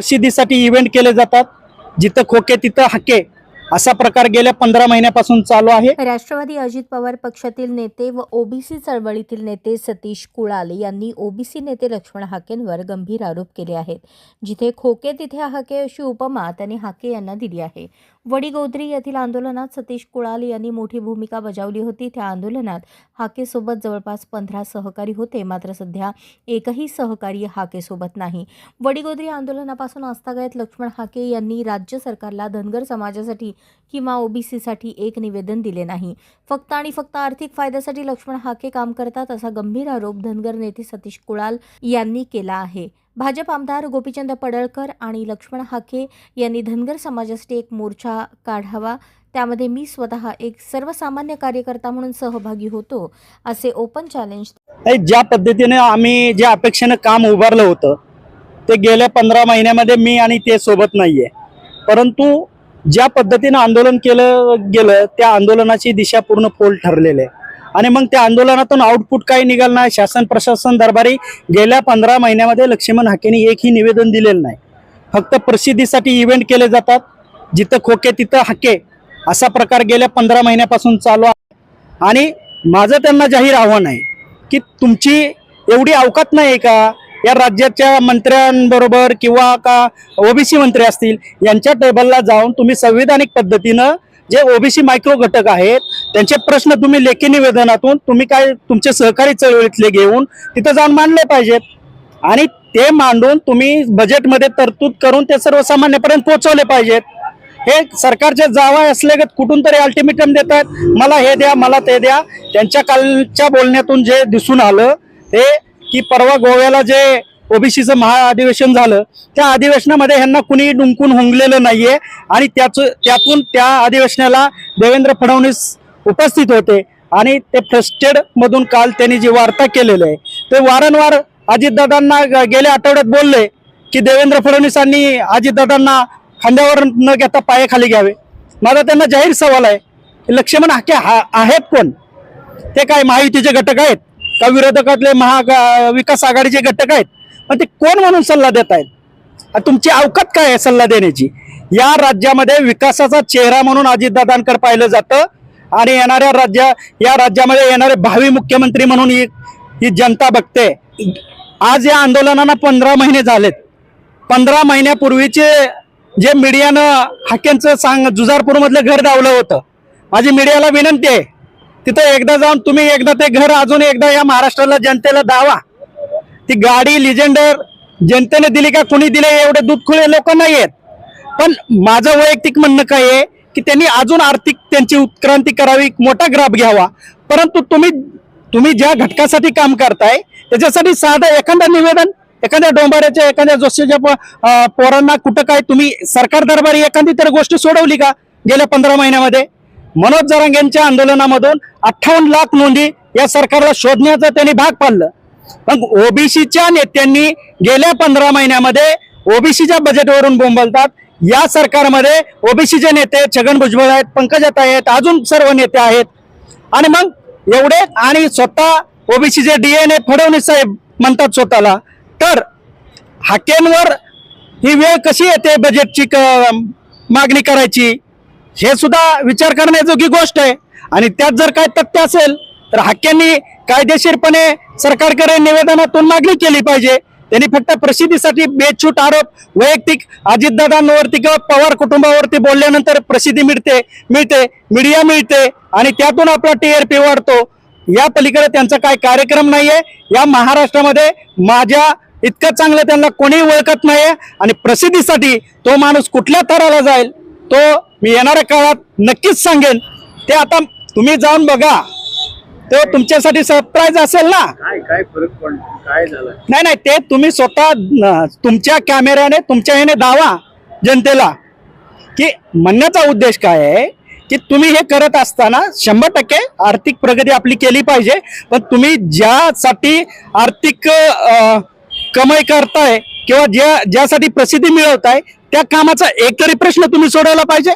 प्रसिद्धीसाठी इव्हेंट केले जातात. जिथं खोके तिथं हाके. असा प्रकार गेल्या पंधरा महिन्यापासून चालू आहे. राष्ट्रवादी अजित पवार पक्षातील नेते व ओबीसी चळवळीतील नेते सतीश कुळाल यांनी ओबीसी नेते लक्ष्मण हाकेंवर गंभीर आरोप केले आहेत. जिथे खोके तिथे हाके अशी उपमा त्यांनी हाके यांना दिली आहे. वडीगोद्री येथील आंदोलनात सतीश कुळाल यांनी मोठी भूमिका बजावली होती. त्या आंदोलनात हाकेसोबत जवळपास पंधरा सहकारी होते. मात्र सध्या एकही सहकारी हाकेसोबत नाही. वडीगोद्री आंदोलनापासून आस्थागायत लक्ष्मण हाके यांनी राज्य सरकारला धनगर समाजासाठी किंवा ओबीसीसाठी एक निवेदन दिले नाही. फक्त आणि फक्त आर्थिक फायद्यासाठी लक्ष्मण हाके काम करतात असा गंभीर आरोप धनगर नेते सतीश कुळाल यांनी केला आहे. भाजप आमदार गोपीचंद पडळकर आणि लक्ष्मण हाके यांनी धनगर समाजासाठी एक मोर्चा काढावा. त्यामध्ये मी स्वतः एक सर्वसामान्य कार्यकर्ता म्हणून सहभागी होतो असे ओपन चॅलेंज ज्या पद्धतीने आम्ही ज्या अपेक्षेनं काम उभारलं होतं ते गेल्या पंधरा महिन्यामध्ये मी आणि ते सोबत नाहीये. परंतु ज्या पद्धतीनं आंदोलन केलं गेलं त्या आंदोलनाची दिशा पूर्ण फोल ठरलेली आहे. आणि मग त्या आंदोलनातून आउटपुट काही निघालं नाही. शासन प्रशासन दरबारी गेल्या पंधरा महिन्यामध्ये लक्ष्मण हाकेने एकही निवेदन दिलेलं नाही. फक्त प्रसिद्धीसाठी इव्हेंट केले जातात. जिथं खोके तिथं हाके. असा प्रकार गेल्या पंधरा महिन्यापासून चालू आहे. आणि माझं त्यांना जाहीर आव्हान आहे की तुमची एवढी अवकात नाही का? या राज्याच्या मंत्र्यांबरोबर किंवा का ओबीसी मंत्री असतील यांच्या टेबलला जाऊन तुम्ही संविधानिक पद्धतीनं जे ओबीसी मायक्रो घटक आहेत त्यांचे प्रश्न तुम्ही लेखी निवेदनातून तुम्ही काय तुमचे सहकारी चळवळीतले घेऊन तिथं जाऊन मांडले पाहिजेत. आणि ते मांडून तुम्ही बजेटमध्ये तरतूद करून ते सर्वसामान्यपर्यंत पोहोचवले पाहिजेत. हे सरकारचे जावा असले कुठून तरी अल्टिमेटम देतात मला हे द्या मला ते द्या. त्यांच्या कालच्या बोलण्यातून जे दिसून आलं ते की परवा गोव्याला जे ओबीसीचं महाअधिवेशन झालं त्या अधिवेशनामध्ये ह्यांना कुणी डुंकून हुंगलेलं नाहीये आणि त्याच त्यातून त्या अधिवेशनाला देवेंद्र फडणवीस उपस्थित होते आणि ते फ्रस्टेड मधून काल त्यांनी जी वार्ता केलेली आहे ते वारंवार अजितदादांना गेल्या आठवड्यात बोलले की देवेंद्र फडणवीसांनी अजितदादांना खांद्यावर न घेता पायाखाली घ्यावे. माझा त्यांना जाहीर सवाल आहे की लक्ष्मण हाके हा आहेत कोण? ते काय महायुतीचे घटक आहेत? का विरोधकातले महा विकास आघाडीचे घटक आहेत? पण ते कोण म्हणून सल्ला देत आहेत? तुमची अवकात काय आहे सल्ला देण्याची? या राज्यामध्ये विकासाचा चेहरा म्हणून अजितदादांकडे पाहिलं जातं आणि येणाऱ्या राज्या या राज्यामध्ये येणारे भावी मुख्यमंत्री म्हणून ही ही जनता बघते. आज या आंदोलनाला पंधरा महिने झालेत. पंधरा महिन्यापूर्वीचे जे मीडियानं हाक्यांचं सांग जुजारपूरमधलं घर धावलं होतं. माझी मीडियाला विनंती आहे तिथं एकदा जाऊन तुम्ही एकदा ते घर अजून एकदा या महाराष्ट्राला जनतेला दावा. ती गाडी लिजेंडर जनतेने दिली का कुणी दिले एवढे दूधखुळे लोक नाही आहेत पण माझं वैयक्तिक म्हणणं काय आहे की त्यांनी अजून आर्थिक त्यांची उत्क्रांती करावी मोठा ग्राफ घ्यावा. परंतु तुम्ही तुम्ही ज्या घटकासाठी काम करताय त्याच्यासाठी साधं एखादं निवेदन एखाद्या डोंबाऱ्याच्या एखाद्या जोशीच्या प- पोरांना कुठं काय तुम्ही सरकार दरबारी एखादी तर गोष्ट सोडवली का गेल्या पंधरा महिन्यामध्ये? मनोज जरांग यांच्या आंदोलनामधून अठ्ठावन्न लाख नोंदी या सरकारला शोधण्याचं त्यांनी भाग पाडलं. मग ओबीसीच्या नेत्यांनी गेल्या पंधरा महिन्यामध्ये ओबीसीच्या बजेटवरून बोंबलतात. या सरकारमध्ये ओबीसीचे नेते छगन भुजबळ आहेत पंकजात आहेत अजून सर्व नेते आहेत. आणि मग एवढे आणि स्वतः ओबीसीचे डीएनए फडणवीस साहेब म्हणतात स्वतःला. तर हाकेंवर ही वेळ कशी येते बजेटची क- मागणी करायची? हे सुद्धा विचार करण्याजोगी गोष्ट आहे. आणि त्यात जर काय तथ्य असेल तर हक्क्यांनी कायदेशीरपणे सरकारकडे निवेदनातून मागणी केली पाहिजे. त्यांनी फक्त प्रसिद्धीसाठी बेछूट आरोप वैयक्तिक अजितदादांवरती किंवा पवार कुटुंबावरती बोलल्यानंतर प्रसिद्धी मिळते मिळते मीडिया मिळते आणि त्यातून आपला टीआरपी वाढतो. या पलीकडे त्यांचा काय कार्यक्रम नाहीये. या महाराष्ट्रामध्ये माझ्या इतकं चांगलं त्यांना कोणी ओळखत नाहीये. आणि प्रसिद्धीसाठी तो माणूस कुठल्या थराला जाईल तो मी येणाऱ्या काळात नक्कीच सांगेन. ते आता तुम्ही जाऊन बघा. तो तुमच्यासाठी सरप्राईज असेल ना? नाही नाही ते तुम्ही स्वतः तुमच्या कॅमेऱ्याने तुमच्या ह्याने दावा जनतेला. की म्हणण्याचा उद्देश काय आहे? की तुम्ही हे करत असताना शंभर टक्के आर्थिक प्रगती आपली केली पाहिजे. पण तुम्ही ज्यासाठी आर्थिक कमाई करताय किंवा ज्या ज्यासाठी प्रसिद्धी मिळवताय त्या कामाचा एक तरी प्रश्न तुम्ही सोडवला पाहिजे.